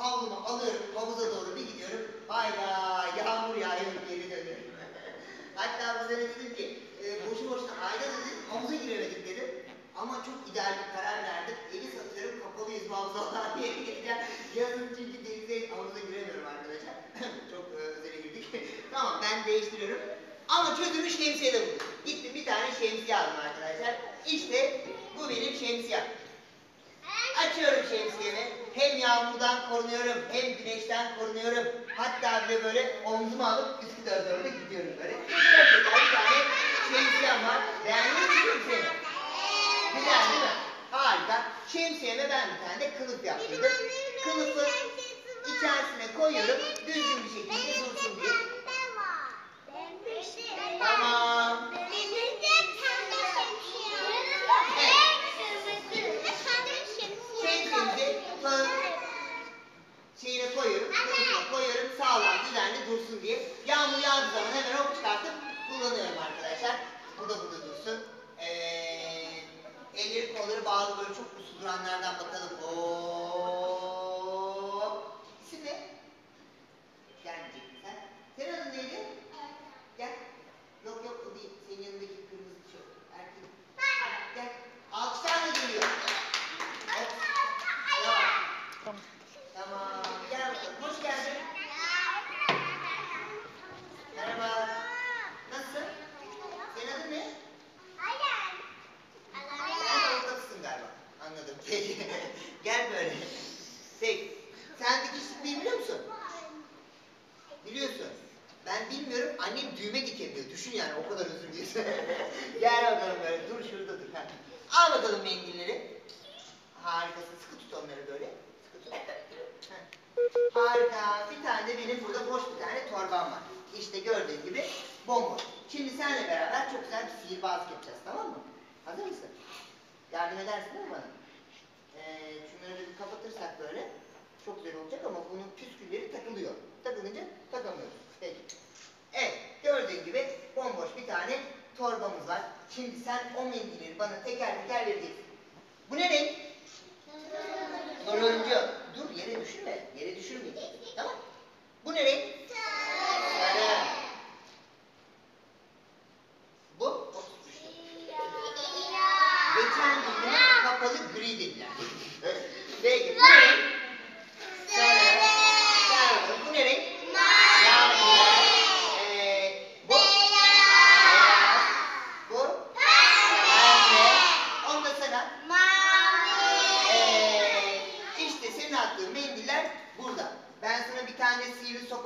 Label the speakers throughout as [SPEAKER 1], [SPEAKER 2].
[SPEAKER 1] havlumu alırım, havuza doğru bir gidiyorum. Hayda yağmur yağıyor geri dönüyorum. Hatta bu sene dedim ki e, boşu boşuna ayda dedim havuza giremedik dedim. Ama çok ideal bir karar verdim. Evi satıyorum kapalıyız havuzalar diye gireceğim. Yazın çünkü denize havuza giremiyorum arkadaşlar. çok e, özele girdik. tamam ben değiştiriyorum. Ama çözümü şemsiye de buldum. Gittim bir tane şemsiye aldım arkadaşlar. İşte bu benim şemsiyem. Açıyorum şemsiyemi. Hem yağmurdan korunuyorum, hem güneşten korunuyorum. Hatta bir de böyle omzuma alıp Üsküdar'a doğru da gidiyorum böyle. Bir tane şemsiyem var. Beğendin mi şemsiyemi? Güzel değil mi? Harika. Şemsiyeme ben bir tane de kılıf yaptırdım. Kılıfı içerisine koyuyorum. Düzgün bir şekilde dursun şeyine koyuyorum, kılıfına koyuyorum. Sağlam, düzenli dursun diye. Yağmur yağdığı zaman hemen hop çıkartıp kullanıyorum arkadaşlar. Bu da burada dursun. Ee, elleri kolları bağlı böyle çok uslu duranlardan bakalım. Ben bilmiyorum. Annem düğme dikemiyor. Düşün yani o kadar özür diyorsun. Gel bakalım böyle. Dur şurada dur. Ha. Al bakalım mendilleri. Harikasın. Sıkı tut onları böyle. Sıkı tut. Ha. Harika. Bir tane de benim burada boş bir tane torbam var. İşte gördüğün gibi bomboş. Şimdi seninle beraber çok güzel bir sihirbazlık yapacağız tamam mı? Hazır mısın? Yardım edersin değil mi bana? Ee, şunları bir kapatırsak böyle çok güzel olacak ama bunun püskülleri takılıyor. Takılınca takamıyoruz. Peki. Evet, gördüğün gibi bomboş bir tane torbamız var. Şimdi sen o mendilleri bana teker teker vereceksin. Bu ne renk? Turuncu. Dur yere düşürme. Yere düşürme. Tamam. Bu ne renk? Sarı. Bu? Geçen gün kapalı gri dediler. Peki bu ne renk?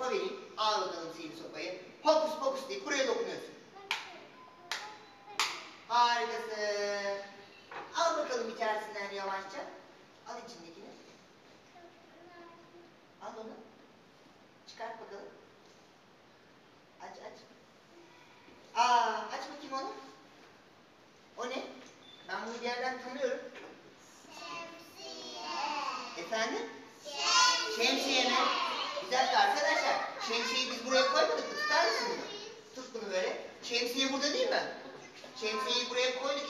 [SPEAKER 1] Sopa vereyim. Al bakalım sihirli sopayı. Hokus pokus deyip buraya dokunuyorsun. Harikasın. Al bakalım içerisinden yavaşça. Al içindekini. Al onu. Çıkart bakalım. Aç aç. Aa, aç bakayım onu. O ne? Ben bunu bir yerden tanıyorum. Efendim? Şemsiye mi? Bir dakika arkadaşlar. Şemsiyeyi biz buraya koymadık mı? Tutar mısın bunu? Tut bunu böyle. Şemsiye burada değil mi? Şemsiyeyi buraya koyduk